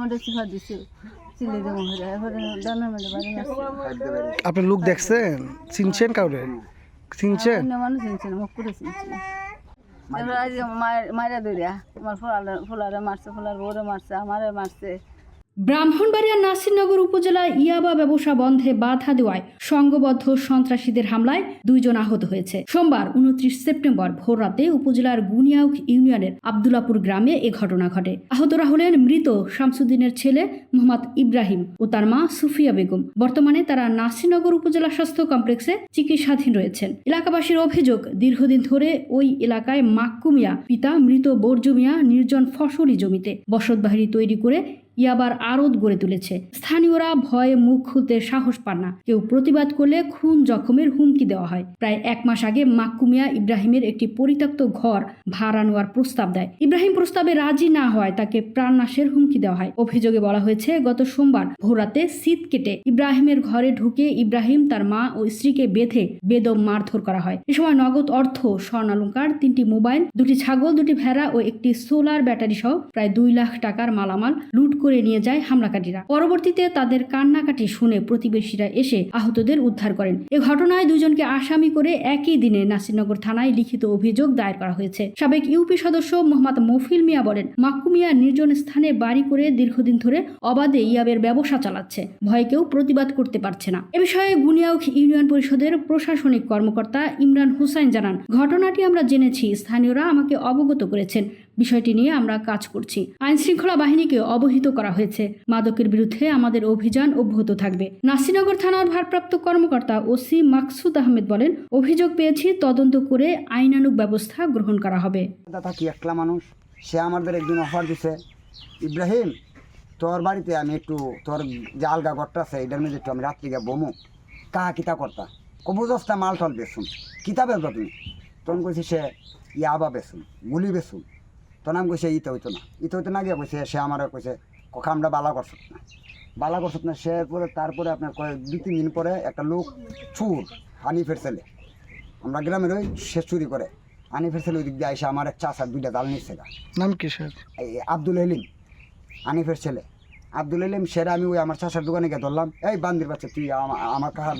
মধ্যে দিছে আপনি লোক দেখছেন? চিনছেন কাউরে? চিনছেন? মানুষ চিনছে না মুখ করে চিনছে না এবার আজ মারা দৌড়িয়া আমার ফুলারে ফুলারে মারছে ফুলার বউরে মারছে আমারে মারছে। ব্রাহ্মণবাড়িয়ার নাসিরনগর উপজেলায় ইয়াবা ব্যবসা বন্ধে বাধা দেওয়ায় সংঘবদ্ধ সন্ত্রাসীদের হামলায় দুইজন আহত হয়েছে। সোমবার উনত্রিশ সেপ্টেম্বর ভোররাতে উপজেলার গুনিয়াউক ইউনিয়নের আবদুল্লাপুর গ্রামে এ ঘটনা ঘটে। আহতরা হলেন মৃত শামসুদ্দিনের ছেলে মোহাম্মদ ইব্রাহিম ও তার মা সুফিয়া বেগম। বর্তমানে তারা নাসিরনগর উপজেলা স্বাস্থ্য কমপ্লেক্সে চিকিৎসাধীন রয়েছেন। এলাকাবাসীর অভিযোগ, দীর্ঘদিন ধরে ওই এলাকায় মাক্কু মিয়া পিতা মৃত বর্জু মিয়া নির্জন ফসলি জমিতে বসতবাহিনী তৈরি করে ইয়াবার আড়ত গড়ে তুলেছে। স্থানীয়রা ভয়ে মুখ খুলতে সাহস পান না। কেউ প্রতিবাদ করলে খুন জখমের হুমকি দেওয়া হয়। প্রায় এক মাস আগে মাক্কুমিয়া ইব্রাহিমের একটি পরিত্যক্ত ঘর ভাড়া নেওয়ার প্রস্তাব দেয়। ইব্রাহিম প্রস্তাবে রাজি না হওয়ায় তাকে প্রাণনাশের হুমকি দেওয়া হয়। অভিযোগে বলা হয়েছে, গত সোমবার ভোরাতে শীত কেটে ইব্রাহিমের ঘরে ঢুকে ইব্রাহিম তার মা ও স্ত্রীকে বেঁধে বেদম মারধর করা হয়। এ সময় নগদ অর্থ, স্বর্ণালঙ্কার, তিনটি মোবাইল, দুটি ছাগল, দুটি ভেড়া ও একটি সোলার ব্যাটারি সহ প্রায় দুই লাখ টাকার মালামাল লুট করে নিয়ে যায় হামলাকারীরা। পরবর্তীতে তাদের কান্নাকাটি শুনে প্রতিবেশীরা এসে আহতদের উদ্ধার করেন। এ ঘটনায় দুজনকে আসামি করে একই দিনে নাসিরনগর থানায় লিখিত অভিযোগ দায়ের করা হয়েছে। সাবেক ইউপি সদস্য মোহাম্মদ মফিল মিয়া বলেন মাক্কু মিয়া নির্জন স্থানে বাড়ি করে দীর্ঘদিন ধরে অবাধে ইয়াবের ব্যবসা চালাচ্ছে। ভয় কেউ প্রতিবাদ করতে পারছে না। এ বিষয়ে গুনিয়াউখ ইউনিয়ন পরিষদের প্রশাসনিক কর্মকর্তা ইমরান হুসাইন জানান, ঘটনাটি আমরা জেনেছি। স্থানীয়রা আমাকে অবগত করেছেন। বিষয়টি নিয়ে আমরা কাজ করছি। আইন শৃঙ্খলা বাহিনীকে অবহিত করা হয়েছে। মাদকের বিরুদ্ধে আমাদের অভিযান অব্যাহত থাকবে। নাসিনগর থানার ভারপ্রাপ্ত কর্মকর্তা ওসি মাকসুদ আহমেদ বলেন, অভিযোগ পেয়েছি, তদন্ত করে আইনানুগ ব্যবস্থা গ্রহণ করা হবে। থাকি একলা মানুষ? সে আমাদের একদিন অফার দিছে, ইব্রাহিম, তোর বাড়িতে আমি একটু, তোর যে আলগা ঘরটা আছে, এটার মধ্যে একটু আমি রাত্রিকে বমু। কাহা কিতা করতা? কবুজস্তা মাল টল বেসুন কিতা বেসবা তুমি? তখন কইছি সে ইয়াবা বেসুন গুলি বেসুন তখন আমি কইছে ইতে হইতো না। ইতে হইতো না গিয়ে? কইছে সে আমার কইছে কখা আমরা বালা করছত না। বালা করছত না সে পরে তারপরে আপনার কয় দুই তিন দিন পরে একটা লোক চুর হানিফের ছেলে। আমরা গ্রামের ওই সে চুরি করে। আনিফের ছেলে ওই দিক দিয়ে আইসা আমার এক চাষার দুইটা জাল নিচ্ছে নাম কি স্যার? এই আব্দুল হেলিম আনিফের ছেলে। আব্দুল হেলিম সেরা আমি ওই আমার চাষার দোকানে গিয়ে ধরলাম এই বান্দির বাচ্চা তুই আমার কাহার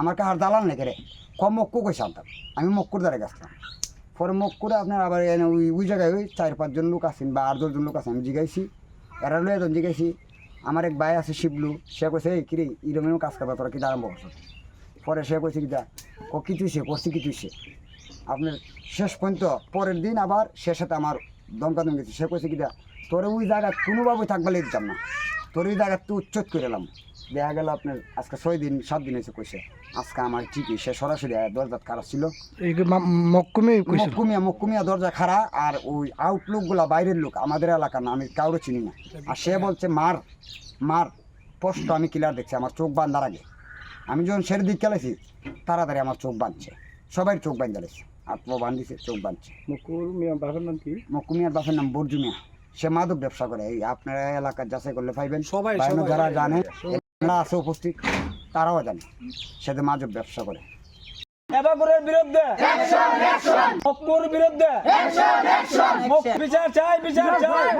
আমার কাহার দালাল নাকি রে? কম মক্কু আনতাম আমি মক্কুর দ্বারা গেছিলাম। পরে মুখ করে আপনার আবার ওই ওই জায়গায় ওই চার পাঁচজন লোক আছেন বা আট দশজন লোক আছেন, আমি জিগাইছি। এরা লয়ে একজন জিগাইছি। আমার এক ভাই আছে শিবলু, সে কইছে, এই কিরে ইরমেও কাজ করবা তোরা কিটা আরম্ভ করছ পরে সে কইছে কিটা ক, কি তুইছে করছি কি তুইছে আপনার শেষ পর্যন্ত, পরের দিন আবার সে সাথে আমার দমকা দম গেছে সে কইছে কিটা তোর ওই জায়গা কোনোভাবে থাকবে দিতাম না। তোর ওই জায়গা তুই উচ্চত করে এলাম। দেখা গেল আপনার আজকে ছয় দিন সাত দিন হয়েছে কইছে। আজকে আমার ঠিকই সে সরাসরি দরজাত খারাপ ছিল এই মকুমিয়া মকুমিয়া দরজা খারা আর ওই আউটলুকগুলা বাইরের লোক আমাদের এলাকা না আমি কাউরে চিনি না। আর সে বলছে মার মার স্পষ্ট আমি ক্লিয়ার দেখছি আমার চোখ বান্ধার আগে। আমি যখন সের দিক খেলেছি তাড়াতাড়ি আমার চোখ বাঁধছে। সবাই চোখ বান্ধ গেছে আত্ম বান্ধিছে চোখ বাঁধছে। মুকুল মিয়া বাবার নাম কি? মকুমিয়ার বাপের নাম বর্জু মিয়া। সে মাদক ব্যবসা করে। এই আপনার এলাকার যাচাই করলে পাইবেন। সবাই, যারা জানে আছে উপস্থিত তারাও জানে সে যে মাদক ব্যবসা করে। এবাগুরের বিরুদ্ধে। মক্কুর বিরুদ্ধে। বিচার চাই বিচার চাই!